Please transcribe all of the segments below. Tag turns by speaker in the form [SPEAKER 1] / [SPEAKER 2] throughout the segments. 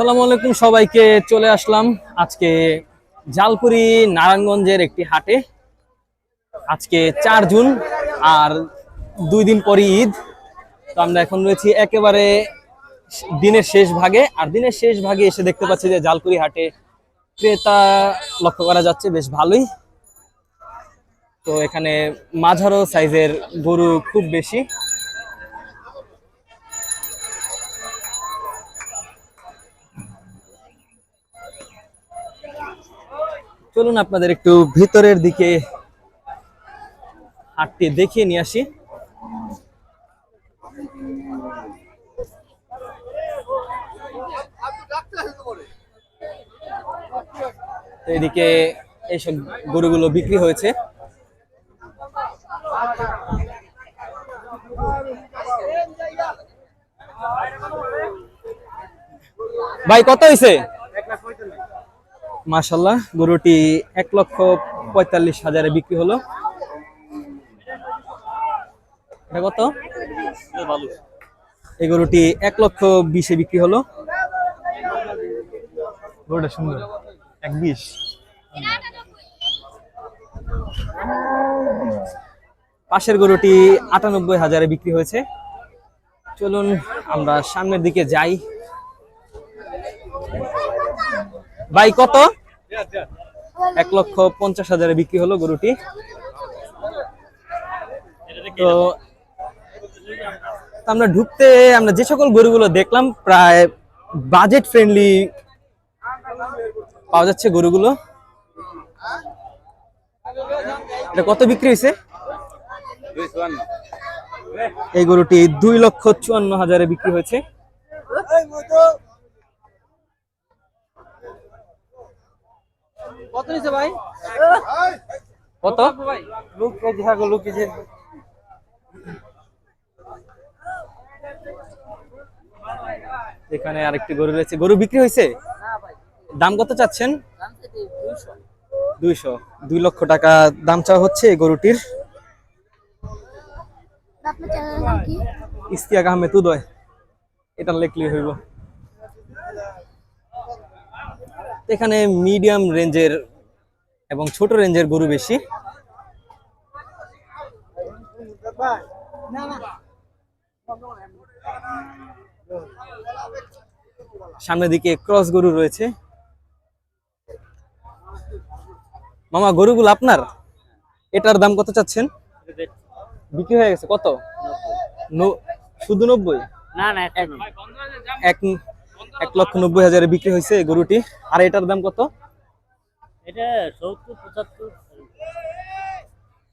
[SPEAKER 1] আসসালামু আলাইকুম সবাইকে, চলে আসলাম আজকে জালপুরি নারায়ণগঞ্জের একটি হাটে। আজকে চার জুন আর দুই দিন পরই ঈদ। তো আমরা এখন রয়েছি একেবারে দিনের শেষ ভাগে। আর দিনের শেষ ভাগে এসে দেখতে পাচ্ছি যে জালকুড়ি হাটে ক্রেতা লক্ষ্য করা যাচ্ছে বেশ ভালোই। তো এখানে মাঝারো সাইজের গরু খুব বেশি। চলুন আপনাদের একটু ভিতরের দিকে হাটটি দেখিয়ে নিয়ে আসি। এদিকে এইসব গরুগুলো বিক্রি হয়েছে। ভাই, কত হয়েছে মাশাল্লাহ গরুটি এক লক্ষ পঁয়তাল্লিশ হাজারে বিক্রি হলো। এটা কত? এই গরুটি এক লক্ষ বিশে বিক্রি হলো। গরুটা সুন্দর। এক বিশ। পাশের গরুটি আটানব্বই হাজারে বিক্রি হয়েছে। চলুন আমরা সামনের দিকে যাই। ভাই কত? এক লক্ষ পঞ্চাশ হাজারে বিক্রি হলো গরুটি। তো আমরা ঢুকতে, আমরা যে সকল গরুগুলো দেখলাম, প্রায় বাজেট ফ্রেন্ডলি পাওয়া যাচ্ছে গরুগুলো। এটা কত বিক্রি হয়েছে? এই গরুটি দুই লক্ষ চুয়ান্ন হাজারে বিক্রি হয়েছে। কত নিছে ভাই? কত?
[SPEAKER 2] লোক কেজি হাগো লোক কেজি
[SPEAKER 1] এখানে আরেকটি গরু রয়েছে। গরু বিক্রি হয়েছে? দাম কত চাচ্ছেন? দুইশো। দুই লক্ষ টাকা দাম চাওয়া হচ্ছে এই গরুটির। ইস্তিয়াক আহমেদ উদয়। এটা লেখলি হইব। এখানে মিডিয়াম রেঞ্জের এবং ছোট রেঞ্জের গরু বেশি। সামনের দিকে ক্রস গরু রয়েছে। মামা গরুগুলো আপনার? এটার দাম কত চাচ্ছেন? বিক্রি হয়ে গেছে কত? শুধু নব্বই?
[SPEAKER 2] না না
[SPEAKER 1] এক এক লক্ষ নব্বই হাজারে বিক্রি হয়েছে এই গরুটি। আর এটার দাম কত?
[SPEAKER 2] এটা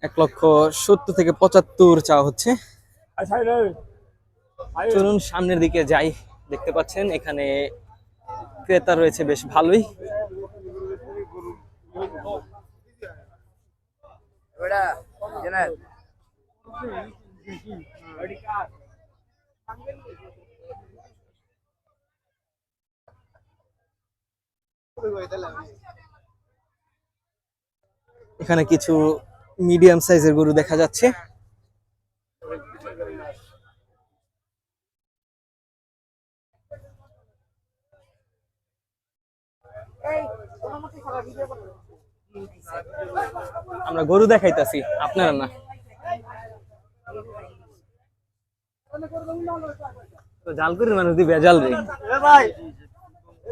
[SPEAKER 1] এক লক্ষ সত্তর থেকে পঁচাত্তর চাওয়া হচ্ছে। চলুন সামনের দিকে যাই। দেখতে পাচ্ছেন এখানে ক্রেতা রয়েছে বেশ ভালোই। এখানে কিছু মিডিয়াম সাইজের গরু দেখা যাচ্ছে। আমরা গরু দেখাইতাছি আপনারা না? তো জালকুড়ির মানুষ দি বেজাল রে।
[SPEAKER 2] ভাই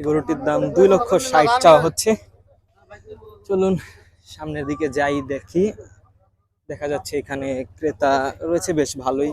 [SPEAKER 1] গরুটির দাম দুই লক্ষ ষাট চাওয়া হচ্ছে। চলুন সামনের দিকে যাই দেখি। দেখা যাচ্ছে এখানে ক্রেতা রয়েছে, বেশ ভালোই।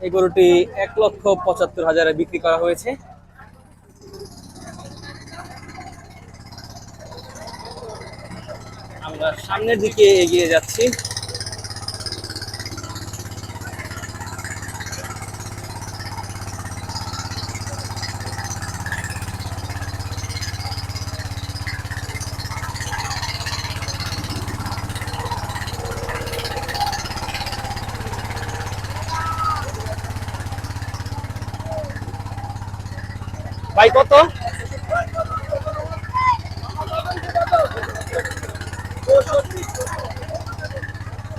[SPEAKER 1] এই গরুটি এক লক্ষ পঁচাত্তর হাজারে বিক্রি করা হয়েছে। আমরা সামনের দিকে এগিয়ে যাচ্ছি। ভাই, কত?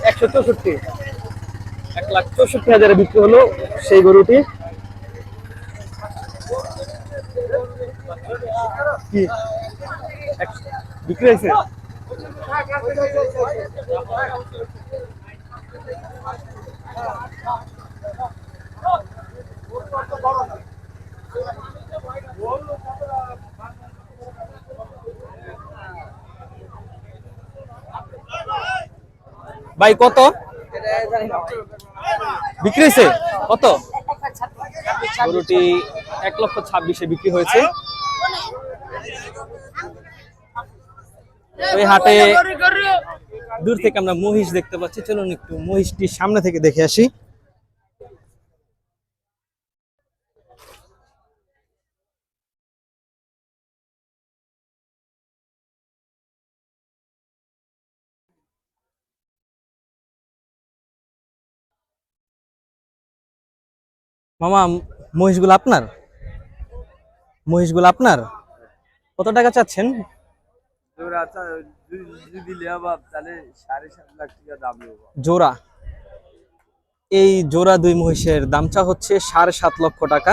[SPEAKER 1] একশো চৌষট্টি। এক লাখ চৌষট্টি হাজারে বিক্রি হলো সেই গরুটি। কি? বিক্রি হয়েছে? ভাই, কত? বিক্রি হয়েছে? কত? গরুটি এক লক্ষ ছাব্বিশে বিক্রি হয়েছে। ওই হাটে দূর থেকে আমরা মহিষ দেখতে পাচ্ছি। চলুন একটু মহিষটি সামনে থেকে দেখে আসি। মামা মহিষগুলো আপনার? মহিষগুলো আপনার? কত টাকা চাচ্ছেন? জোড়া এই জোড়া দুই মহিষের দামটা হচ্ছে সাড়ে সাত লক্ষ টাকা।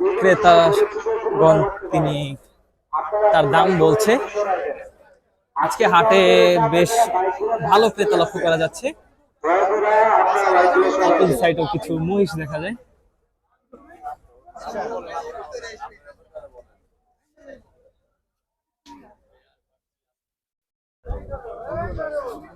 [SPEAKER 1] ক্রেতাগণ তিনি তার দাম বলছে আজকে হাটে বেশ ভালো ক্রেতা লক্ষ্য করা যাচ্ছে কিছু মহিষ দেখা যায়
[SPEAKER 2] Thank you.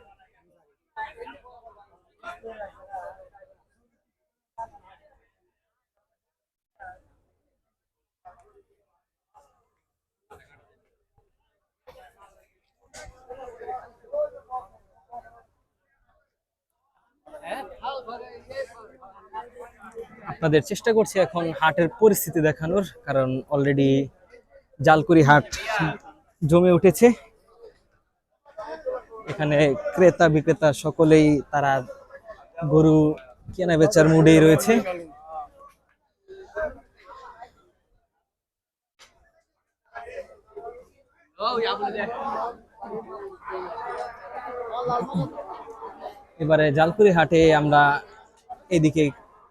[SPEAKER 1] আপনাদের চেষ্টা করছি এখন হাটের পরিস্থিতি দেখানোর, কারণ অলরেডি জালকুড়ি হাট জমে উঠেছে। এখানে ক্রেতা বিক্রেতা সকলেই, তারা গরু কেনা বেচার মুডেই রয়েছে। এবারে জালকুড়ি হাটে আমরা এদিকে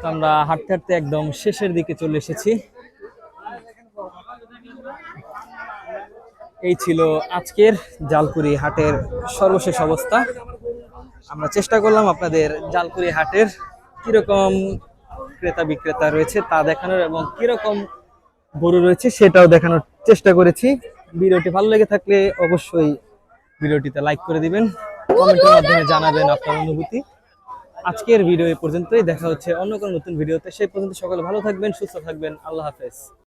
[SPEAKER 1] তো আমরা হাঁটতে হাঁটতে একদম শেষের দিকে চলে এসেছি। এই ছিল আজকের জালকুড়ি হাটের সর্বশেষ অবস্থা। আমরা চেষ্টা করলাম আপনাদের জালকুড়ি হাটের কীরকম ক্রেতা বিক্রেতা রয়েছে তা দেখানোর এবং কীরকম গরু রয়েছে সেটাও দেখানোর চেষ্টা করেছি। ভিডিওটি ভালো লেগে থাকলে অবশ্যই ভিডিওটিতে লাইক করে দিবেন, কমেন্টের মাধ্যমে জানাবেন আপনার অনুভূতি। আজকের ভিডিও এই পর্যন্তই, দেখা হচ্ছে অন্য কোনো নতুন ভিডিওতে সেই পর্যন্ত সকলে ভালো থাকবেন, সুস্থ থাকবেন, আল্লাহ হাফেজ।